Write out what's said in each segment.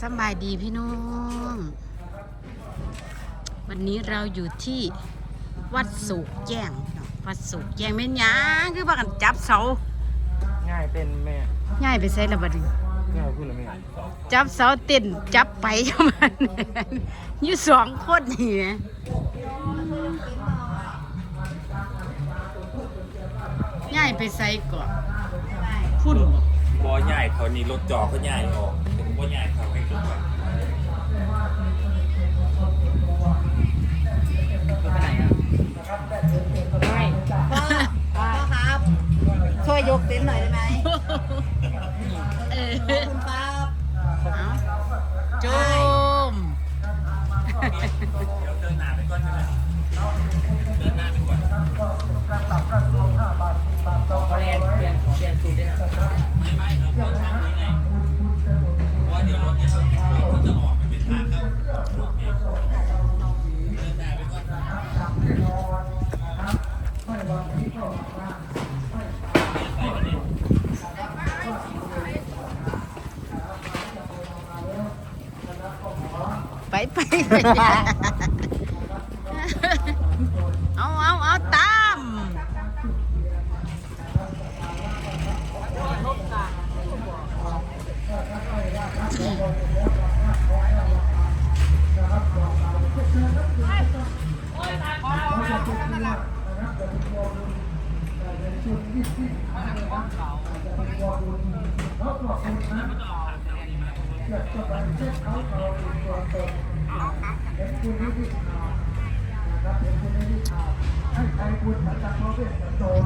สำบายดีพี่น้อง วันนี้เราอยู่ที่วัดสุกแจ้งพี่น้องวัดสุกแจ้งแม่นหยังคือว่ากันจับเสาง่ายเต้นแม่ง่ายไปใส่ละบัดนี้ง่ายพูดเลยแม่จับเสาเต้นจับไปจังมันอยู่สองคนนี่นะง่ายไปใส่ก่อนพุ่นบ่บอใหญ่เขานี่รถจอเขาใหญ่ออกถึงบอใหญ่เขา วยยกเต็นท์หน่อยได้ไหมเออขอบคุณครับเอาโจมเดี๋ยวเดินหน้าไปก่อนใช่ไหมเดินหน้าไปก่อนเขาเรียนเปลี่ยนเปลี่ยนสูตรได้นะไม่ไม่เราเข้าช่องนี้ไง ไปไปไปเอ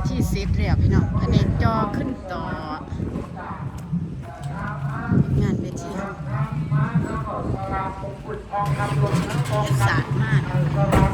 ที่เซตเรียบพี่น้องอันนี้จอขึ้นต่องานเวทีสาดมากสาด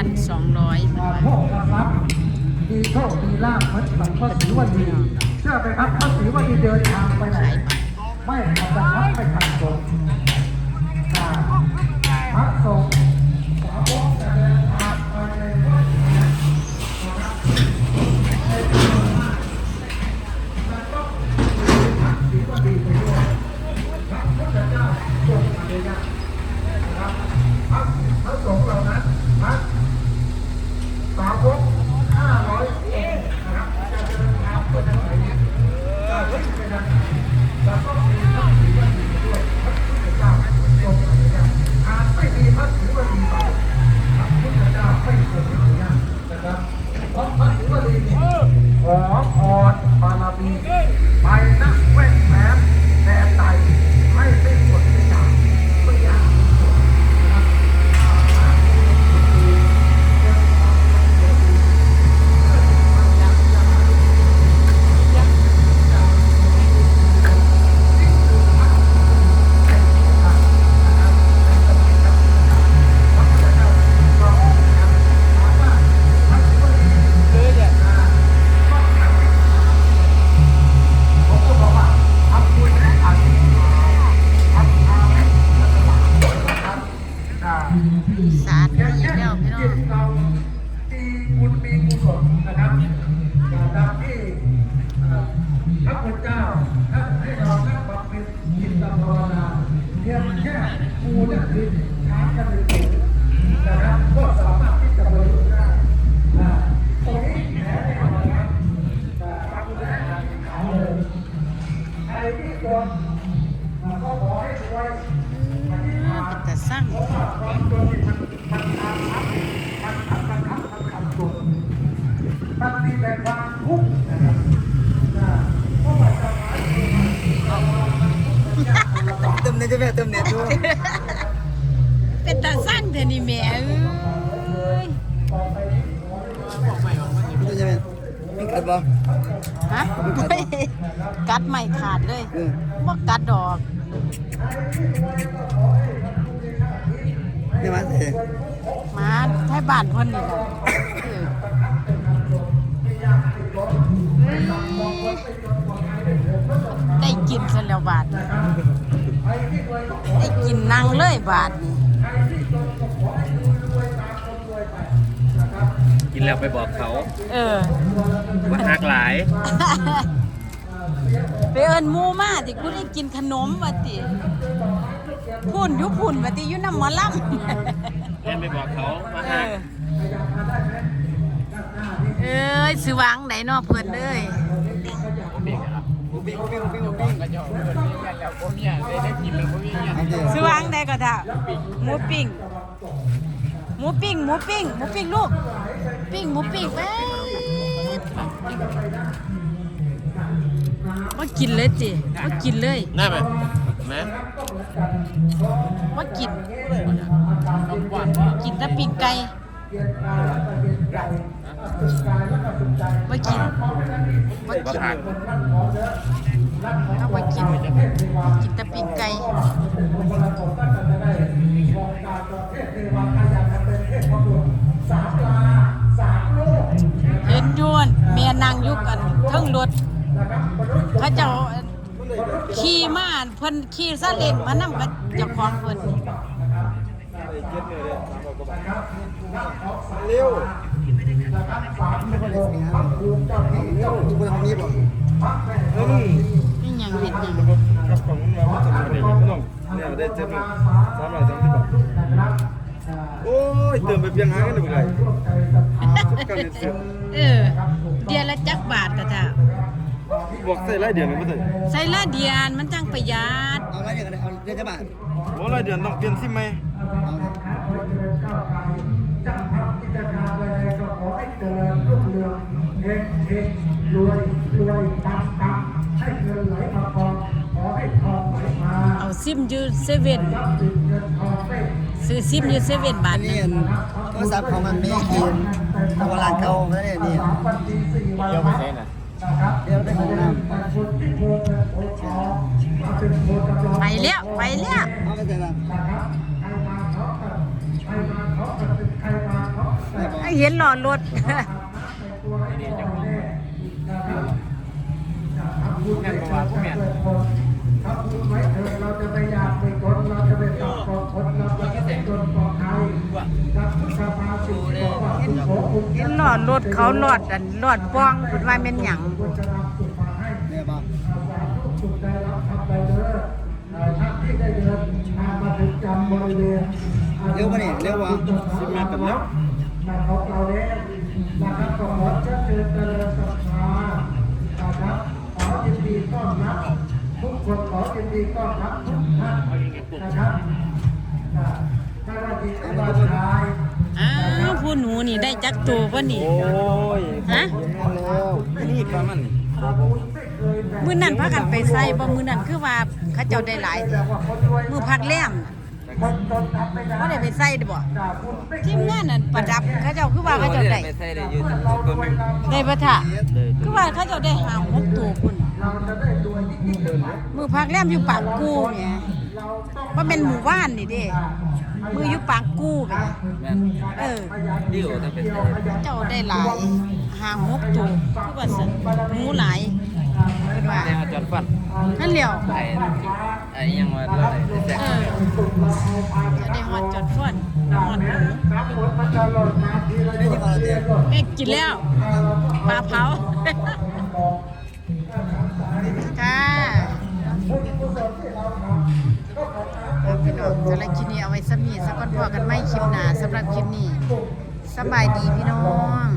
วัน200เป็นว่ามีโชคมีลาภเหมือนกับพระศรีวันดีเชื่อไหมครับพระศรีวันดีเดินทางไปไหนไม่ทำนะครับไม่ทำสงฆ์อ่าพระสงฆ์ ธเจ้าขาวเลยใครที่โดนอ่าก็ขอให้รวยสั่งมันมีแต่ความทุกข์นะครับเติมเน็ตจะแม่เติมเน็ตด้วยเป็นตาสั่งเถอะนี่แม่เอ้ย กิดบ่ฮะเฮ้ยกัดไม่ขาดเลยเออบ่กัดดอกนี่มาสิมาไทยบ้านเพิ่นนี่แหละเออเฮ้ยได้กินซะแล้วบาทนี้ได้กินนั่งเลยบาทนี้ กินแล้วไปบอกเขาเออว่าหักหลายไปเอิญหมูมาติกูได้กินขนมว่าติพุ่นอยุพุ่นว่าติอยุน้ำหมอลำเล่นไปบอกเขาว่าเอหักอเอ้ยสิวางไหนเนอเพิ่นเอ้ยปิ้งปิ้งปิ้งปิ้งก็จะเกิดมีกันแล้วบ่มีอะไรได้กินแล้วบ่มีอย่างสิวางไหนก็ท่าหมูปิ้งหมูปิ้งหมูปิ้งหมูปิ้งลูก ปิ้งหมูปิ้งแม่มากินเลยจิมากินเลยได้ไหมแม่มากินกินแต่ปิ้งไก่มากินมาว่ากินหักเอามากินกินแต่ปิ้งไก่เห็นอยวนเมียนางอยุกอันเทิงรถเขาเจ้าขี่มาอั่น เพิ่นขี่ซาเล้งมานำกับเจ้าของเพิ่นเร็วไม่คนเลยสิครับทุกคนทำนี้บ่เออนี่หยังเฮ็ดหยังกับของเราก็จะมาได้ยินน้องเนี่ยได้เจ็ดหมื่นสามร้อยสามสิบบาทโอ้ยเติมไปเพียงหากันได้บ่ไรทุกการเรียนเสร็จเออเดือนละจักบาทก็ท่า บอกใส่รายเดือนไม่ใส่ใส่ละเดือนมันจังประหยัดเอาอะไรอย่างเงี้ยเอาเดือนจะบาทโอ้รายเดือนต้องเปลี่ยนซิมไหมเอาเลยจะทำกิจการอะไรก็ขอให้เจริญรุ่งเรืองเฮงเฮงรวยรวยปังปังให้เงินไหลมากองขอให้ทองไหลมาเอาซิมอยู่เซเว่นรับสินเงินทองไม่ซื้อซิมอยู่เซเว่นบาอัทนหนี้นึงโทรศัพท์ของมันไม่กินตะวันหลังเก่าแล้วเนี่ยนี่สามวันดีสี่วันเดี๋ยวไปใช้น่ะนะครับ เดี๋ยวได้ของน้คนที่โทรเรจำลองไปแล้วไปแล้วำเอาไปใส่บ้างนะครับใครมาเขากันใครมาเขากันเป็นใครมาเขากันได้บ่ไอ้เห็นหลอดรถตัวให้ทองแน่นะครับทำบุญให้ชาติเกิดไว้เถิดเราจะไม่อยากไม่จนเราจะไม่ตองกองคนเราจะไม่จนกองใครกับพุทธภาสิ เห็นหลอดรถเขาหลอดอันหลอดป้องเพิ่นว่าแม่นหยังเนี่ยบ่สาธุสุขได้รับทำไปเด้อท่านที่ได้เดินทางมาถึงจำบริเวณเร็วป่ะนี่เร็ววะซิมแม่กันแล้วนะครับเราเล่นนะครับขอเชิญเชิญเจริญศรัทธานะครับขอยินดีต้อนรับทุกคนขอยินดีต้อนรับทุกท่านนะครับถ้าว่าดีก็ว่าชาย อ้าวผู้หนูนี่ได้จักตัวบ่นี่ โอ้ยฮะ แล้วนี่ปลามันนี่มื้อนั้นพากันไปใส่บ่มื้อนั้นคือว่าเขาเจ้าได้หลายแท้มื้อพักแรมน่ะคนจนทำไม่ได้บ่ได้ไปใส่เด้อบ่ด่าคุณไม่ทีมงานนั่นประดับเขาเจ้าคือว่าเขาเจ้าได้ไปใส่ได้อยู่ตัวนึงได้บ่ท่าคือว่าเขาเจ้าได้หาหกตัวพุ่นเราจะได้รวยยิ่งยิ่งขึ้นไปมือพักแรมอยู่ปากกูแหม่ ว่าเป็นหมู่บ้านนี่เด้มืออยู่ปากกูแหม่แม่นเออดิวต้องเป็นใส่เจ้าได้หลายหาหกตัวคือว่าซั่นหมูหลายคือว่าแต่จอดฟันนั่นแหล้วไอ้ไอ้ยังว่าอะไรแซ่เออจะได้ฮอดจอดฟ้อนฮอดหมูครับผมมันจะหล่นมาทีละหยดทีละหยดแม่กินแล้วปลาเผา น้องสำหรับคลิปนี้เอาไว้สมีสักวันพอกันไม่คลิปหนาสำหรับคลิปนี้สบายดีพี่น้อง